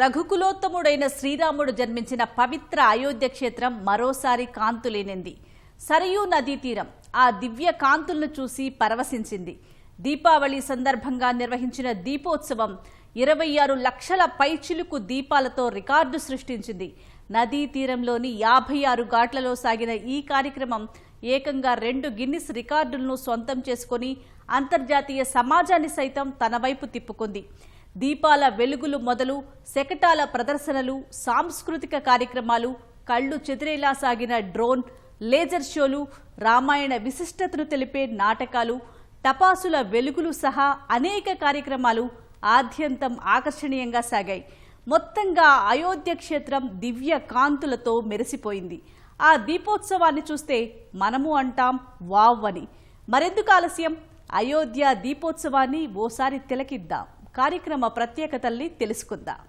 రఘుకులోత్తముడైన శ్రీరాముడు జన్మించిన పవిత్ర అయోధ్య క్షేత్రం మరోసారి కాంతులేనింది. సరయూ నదీ తీరం ఆ దివ్య కాంతులను చూసి పరవశించింది. దీపావళి సందర్భంగా నిర్వహించిన దీపోత్సవం ఇరవై ఆరు లక్షల పైచిలుకు దీపాలతో రికార్డు సృష్టించింది. నదీ తీరంలోని యాభై ఆరు ఘాట్లలో సాగిన ఈ కార్యక్రమం ఏకంగా రెండు గిన్నిస్ రికార్డులను సొంతం చేసుకొని అంతర్జాతీయ సమాజాన్ని సైతం తన వైపు తిప్పుకుంది. దీపాల వెలుగులు మొదలు శకటాల ప్రదర్శనలు సాంస్కృతిక కార్యక్రమాలు కళ్ళు చెదిరేలా సాగిన డ్రోన్ లేజర్ షోలు రామాయణ విశిష్టతను తెలిపే నాటకాలు టపాసుల వెలుగులు సహా అనేక కార్యక్రమాలు ఆద్యంతం ఆకర్షణీయంగా సాగాయి. మొత్తంగా అయోధ్య క్షేత్రం దివ్య కాంతులతో మెరిసిపోయింది. ఆ దీపోత్సవాన్ని చూస్తే మనము అంటాం వావ్ అని. మరెందుకు ఆలస్యం? అయోధ్య దీపోత్సవాన్ని ఓసారి తిలకిద్దాం. కార్యక్రమ ప్రత్యేకతల్ని తెలుసుకుందాం.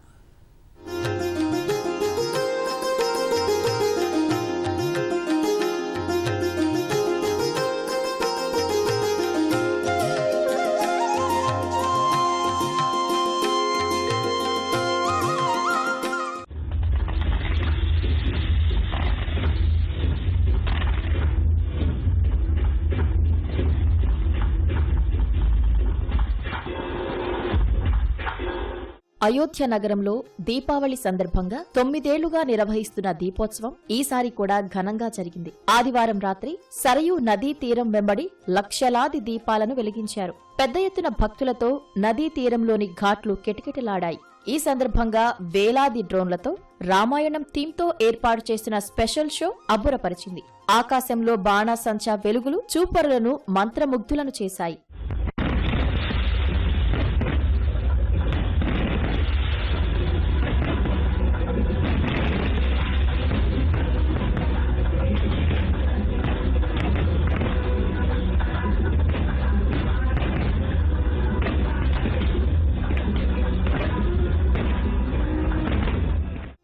అయోధ్య నగరంలో దీపావళి సందర్భంగా తొమ్మిదేళ్ళుగా నిర్వహిస్తున్న దీపోత్సవం ఈసారి కూడా ఘనంగా జరిగింది. ఆదివారం రాత్రి సరయూ నదీ తీరం వెంబడి లక్షలాది దీపాలను వెలిగించారు. పెద్ద ఎత్తున భక్తులతో నదీ తీరంలోని ఘాట్లు కిటకిటలాడాయి. ఈ సందర్భంగా వేలాది డ్రోన్లతో రామాయణం థీమ్తో ఏర్పాటు చేసిన స్పెషల్ షో అబ్బురపరిచింది. ఆకాశంలో బాణాసంచా వెలుగులు చూపరులను మంత్రముగ్ధులను చేశాయి.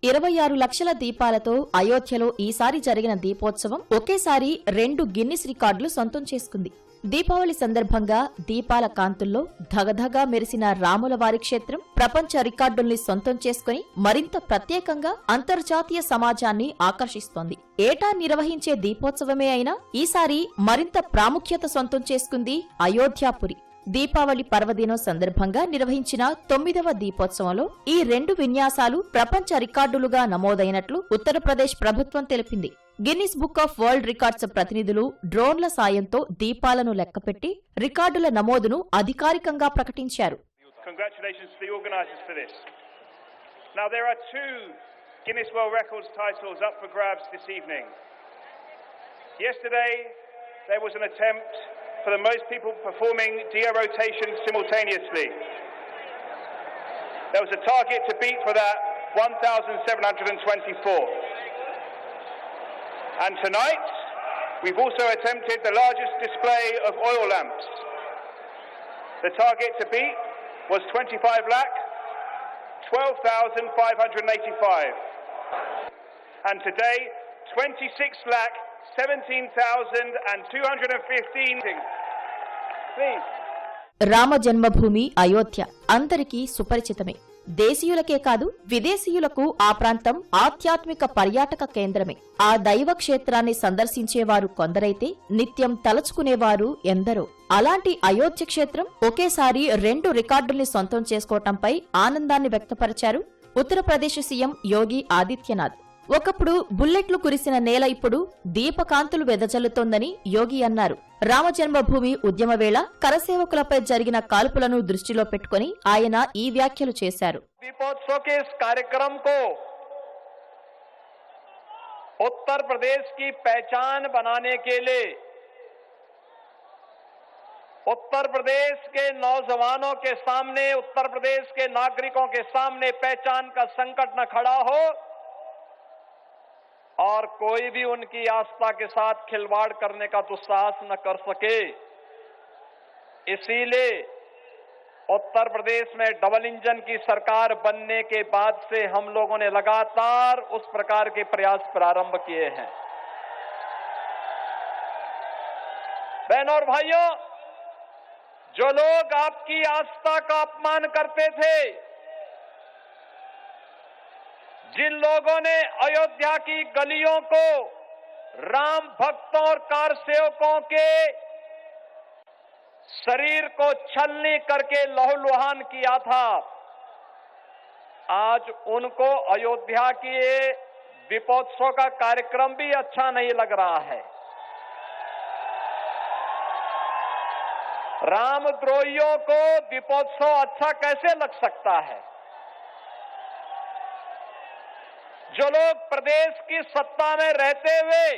ఇరవై ఆరు లక్షల దీపాలతో అయోధ్యలో ఈసారి జరిగిన దీపోత్సవం ఒకేసారి రెండు గిన్నిస్ రికార్డులు సొంతం చేసుకుంది. దీపావళి సందర్భంగా దీపాల కాంతుల్లో ధగధగా మెరిసిన రాములవారి క్షేత్రం ప్రపంచ రికార్డుల్ని సొంతం చేసుకుని మరింత ప్రత్యేకంగా అంతర్జాతీయ సమాజాన్ని ఆకర్షిస్తోంది. ఏటా నిర్వహించే దీపోత్సవమే అయినా ఈసారి మరింత ప్రాముఖ్యత సొంతం చేసుకుంది అయోధ్యాపురి. దీపావళి పర్వదినం సందర్భంగా నిర్వహించిన తొమ్మిదవ దీపోత్సవంలో ఈ రెండు విన్యాసాలు ప్రపంచ రికార్డులుగా నమోదైనట్లు ఉత్తరప్రదేశ్ ప్రభుత్వం తెలిపింది. Guinness book of world records ప్రతినిధులు డ్రోన్ల సాయంతో దీపాలను లెక్కపెట్టి రికార్డుల నమోదును అధికారికంగా ప్రకటించారు. Now, there are two Guinness World Records titles up for grabs this evening. Yesterday, there was an attempt for the most people performing dia rotation simultaneously. There was a target to beat for that 1,724. And tonight, we've also attempted the largest display of oil lamps. The target to beat was 25 lakh, 12,585. And today, 26 lakh, 17,215. Rama జన్మభూమి అయోధ్య అందరికీ సుపరిచితమే. దేశీయులకే కాదు విదేశీయులకు ఆ ప్రాంతం ఆధ్యాత్మిక పర్యాటక కేంద్రమే. ఆ దైవ క్షేత్రాన్ని సందర్శించేవారు కొందరైతే నిత్యం తలచుకునేవారు ఎందరో. అలాంటి అయోధ్య క్షేత్రం ఒకేసారి రెండు రికార్డుల్ని సొంతం చేసుకోవటంపై ఆనందాన్ని వ్యక్తపరిచారు ఉత్తరప్రదేశ్ సీఎం యోగి ఆదిత్యనాథ్. ఒకప్పుడు బుల్లెట్లు కురిసిన నేల ఇప్పుడు దీపకాంతులు వెదజల్లుతోందని యోగి అన్నారు రామజన్మభూమి ఉద్యమ వేళ కరసేవకులపై జరిగిన కాల్పులను దృష్టిలో పెట్టుకుని ఆయన ఈ వ్యాఖ్యలు చేశారు दीपोत्सव के इस कार्यक्रम को उत्तर प्रदेश की पहचान बनाने के लिए उत्तर प्रदेश के नौजवानों के सामने उत्तर प्रदेश के नागरिकों के सामने पहचान का संकट न खड़ा हो और कोई भी उनकी आस्था के साथ खिलवाड़ करने का दुस्साहस न कर सके। इसीलिए उत्तर प्रदेश में डबल इंजन की सरकार बनने के बाद से हम लोगों ने लगातार उस प्रकार के प्रयास प्रारंभ किए हैं। बहनों और भाइयों, जो लोग आपकी आस्था का अपमान करते थे जिन लोगों ने अयोध्या की गलियों को, राम भक्तों और कार सेवकों के शरीर को छलनी करके लहूलुहान किया था, आज उनको अयोध्या की दीपोत्सव का कार्यक्रम भी अच्छा नहीं लग रहा है। रामद्रोहियों को दीपोत्सव अच्छा कैसे लग सकता है? जो लोग प्रदेश की सत्ता में रहते हुए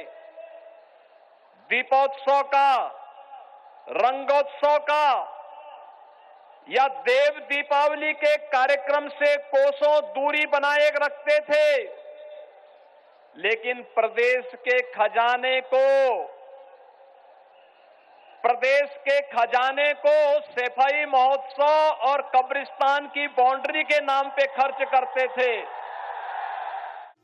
दीपोत्सव का, रंगोत्सव का, या देव दीपावली के कार्यक्रम से कोसों दूरी बनाए रखते थे, लेकिन प्रदेश के खजाने को, प्रदेश के खजाने को सेफाई महोत्सव और कब्रिस्तान की बाउंड्री के नाम पे खर्च करते थे।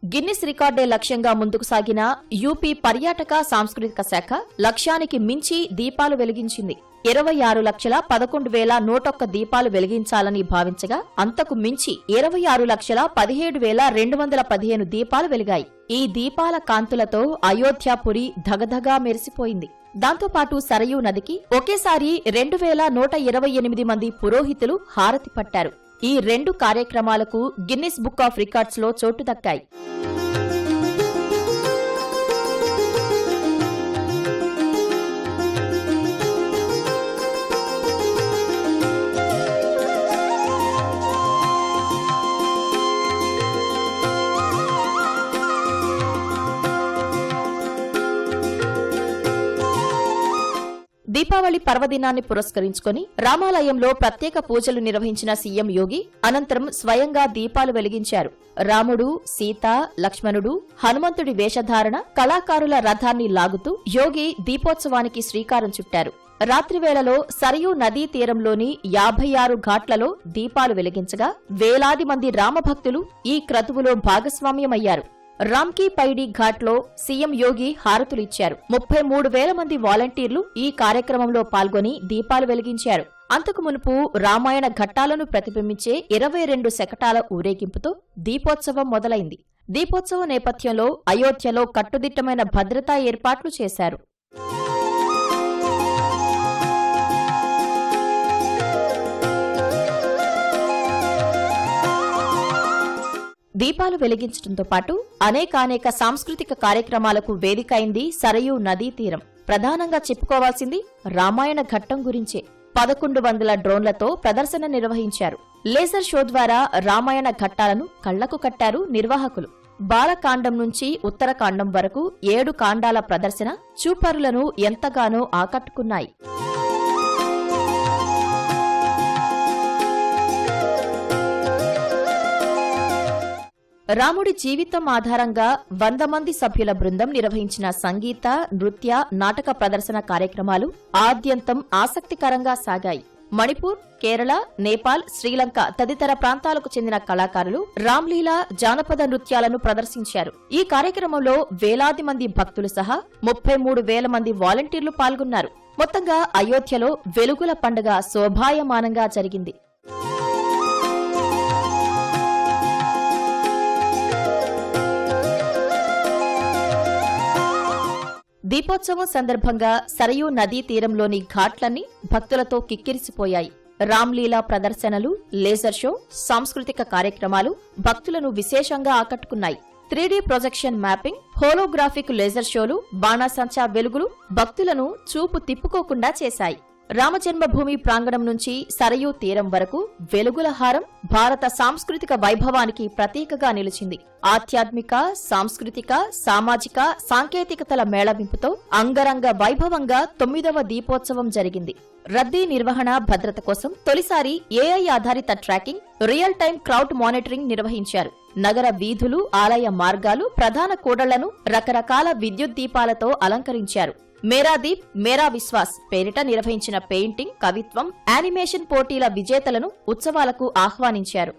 గిన్నిస్ రికార్డే లక్ష్యంగా ముందుకు సాగిన యూపీ పర్యాటక సాంస్కృతిక శాఖ లక్ష్యానికి మించి దీపాలు వెలిగించింది. ఇరవై ఆరు లక్షల పదకొండు వేల నూటొక్క దీపాలు వెలిగించాలని భావించగా అంతకు మించి ఇరవై ఆరు లక్షల పదిహేడు వేల రెండు వందల పదిహేను దీపాలు వెలిగాయి. ఈ దీపాల కాంతులతో అయోధ్యాపురి ధగధగా మెరిసిపోయింది. దాంతోపాటు సరయూ నదికి ఒకేసారి రెండు వేల నూట ఇరవై ఎనిమిది మంది పురోహితులు హారతి పట్టారు. ఈ రెండు కార్యక్రమాలకు గిన్నిస్ బుక్ ఆఫ్ రికార్డ్స్లో చోటు దక్కాయి. దీపావళి పర్వదినాన్ని పురస్కరించుకొని రామాలయంలో ప్రత్యేక పూజలు నిర్వహించిన సీఎం యోగి అనంతరం స్వయంగా దీపాలు వెలిగించారు. రాముడు సీత లక్ష్మణుడు హనుమంతుడి వేషధారణ కళాకారుల రథాన్ని లాగుతూ యోగి దీపోత్సవానికి శ్రీకారం చుట్టారు. రాత్రివేళలో సరయూ నదీ తీరంలోని యాభై ఆరు ఘాట్లలో దీపాలు వెలిగించగా వేలాది మంది రామభక్తులు ఈ క్రతువులో భాగస్వామ్యమయ్యారు. రామ్కీ పైడి ఘాట్లో సీఎం యోగి హారతులిచ్చారు. ముప్పై మూడు వేల మంది వాలంటీర్లు ఈ కార్యక్రమంలో పాల్గొని దీపాలు వెలిగించారు. అంతకు మునుపు రామాయణ ఘట్టాలను ప్రతిబింబించే ఇరవై రెండు శకటాల ఊరేగింపుతో దీపోత్సవం మొదలైంది. దీపోత్సవ నేపథ్యంలో అయోధ్యలో కట్టుదిట్టమైన భద్రతా ఏర్పాట్లు చేశారు. దీపాలు వెలిగించడంతో పాటు అనేకానేక సాంస్కృతిక కార్యక్రమాలకు వేదిక అయింది సరయూ నదీ తీరం. ప్రధానంగా చెప్పుకోవాల్సింది రామాయణ ఘట్టం గురించే. పదకొండు వందల డ్రోన్లతో ప్రదర్శన నిర్వహించారు. లేజర్ షో ద్వారా రామాయణ ఘట్టాలను కళ్ళకు కట్టారు నిర్వాహకులు. బాలకాండం నుంచి ఉత్తరకాండం వరకు ఏడు కాండాల ప్రదర్శన చూపరులను ఎంతగానో ఆకట్టుకున్నాయి. రాముడి జీవితం ఆధారంగా వంద మంది సభ్యుల బృందం నిర్వహించిన సంగీత నృత్య నాటక ప్రదర్శన కార్యక్రమాలు ఆద్యంతం ఆసక్తికరంగా సాగాయి. మణిపూర్ కేరళ నేపాల్ శ్రీలంక తదితర ప్రాంతాలకు చెందిన కళాకారులు రామ్లీలా జానపద నృత్యాలను ప్రదర్శించారు. ఈ కార్యక్రమంలో వేలాది మంది భక్తులు సహా ముప్పై మూడు వేల మంది వాలంటీర్లు పాల్గొన్నారు. మొత్తంగా అయోధ్యలో వెలుగుల పండుగ శోభాయమానంగా జరిగింది. దీపోత్సవం సందర్భంగా సరయూ నదీ తీరంలోని ఘాట్లన్నీ భక్తులతో కిక్కిరిసిపోయాయి. రామ్లీలా ప్రదర్శనలు లేజర్ షో సాంస్కృతిక కార్యక్రమాలు భక్తులను విశేషంగా ఆకట్టుకున్నాయి. Three D projection mapping holographic laser షోలు బాణాసంచా వెలుగులు భక్తులను చూపు తిప్పుకోకుండా చేశాయి. రామజన్మభూమి ప్రాంగణం నుంచి సరయూ తీరం వరకు వెలుగుల హారం భారత సాంస్కృతిక వైభవానికి ప్రతీకగా నిలిచింది. ఆధ్యాత్మిక సాంస్కృతిక సామాజిక సాంకేతికతల మేళవింపుతో అంగరంగ వైభవంగా తొమ్మిదవ దీపోత్సవం జరిగింది. రద్దీ నిర్వహణ భద్రత కోసం తొలిసారి ఏఐ ఆధారిత tracking real time crowd monitoring నిర్వహించారు. నగర వీధులు ఆలయ మార్గాలు ప్రధాన కూడళ్ళను రకరకాల విద్యుత్ దీపాలతో అలంకరించారు. మేరా దీప్ మేరా విశ్వాస్ పేరిట నిర్వహించిన పెయింటింగ్ కవిత్వం యానిమేషన్ పోటీల విజేతలను ఉత్సవాలకు ఆహ్వానించారు.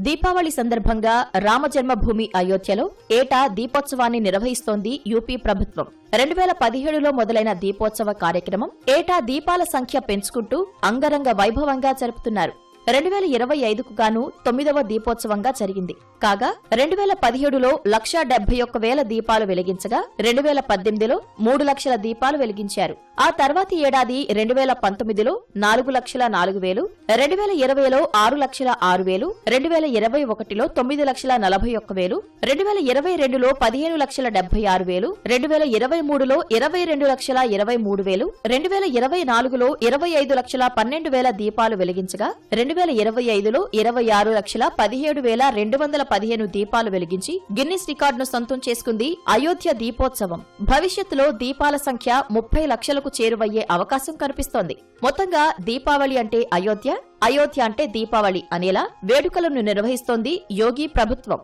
దీపావళి సందర్భంగా రామజన్మభూమి అయోధ్యలో ఏటా దీపోత్సవాన్ని నిర్వహిస్తోంది యూపీ ప్రభుత్వం. రెండు వేల పదిహేడులో మొదలైన దీపోత్సవ కార్యక్రమం ఏటా దీపాల సంఖ్య పెంచుకుంటూ అంగరంగ వైభవంగా జరుపుతున్నారు. రెండు వేల ఇరవై ఐదుకు గాను తొమ్మిదవ దీపోత్సవంగా జరిగింది. కాగా రెండు వేల పదిహేడులో లక్షా డెబ్బై ఒక్క వేల దీపాలు వెలిగించగా రెండు వేల పద్దెనిమిదిలో మూడు లక్షల దీపాలు వెలిగించారు. ఆ తర్వాతి ఏడాది రెండు వేల పంతొమ్మిదిలో నాలుగు లక్షల నాలుగు వేలు రెండు వేల ఇరవైలో ఆరు లక్షల ఆరు వేలు రెండు వేల ఇరవై ఒకటిలో తొమ్మిది లక్షల నలభై ఒక్క వేలు రెండు వేల ఇరవై రెండులో పదిహేను లక్షల డెబ్బై ఆరు వేలు రెండు వేల ఇరవై మూడులో ఇరవై రెండు లక్షల ఇరవై మూడు వేలు రెండు వేల ఇరవై నాలుగులో ఇరవై ఐదు లక్షల పన్నెండు వేల దీపాలు వెలిగించగా రెండు వేల ఇరవై ఐదులో ఇరవై ఆరు లక్షల పదిహేడు వేల రెండు వందల పదిహేను దీపాలు వెలిగించి గిన్నిస్ రికార్డును సొంతం చేసుకుంది అయోధ్య దీపోత్సవం. భవిష్యత్తులో దీపాల సంఖ్య ముప్పై లక్షలకు చేరువయ్యే అవకాశం కనిపిస్తోంది. మొత్తంగా దీపావళి అంటే అయోధ్య అయోధ్య అంటే దీపావళి అనేలా వేడుకలను నిర్వహిస్తోంది యోగి ప్రభుత్వం.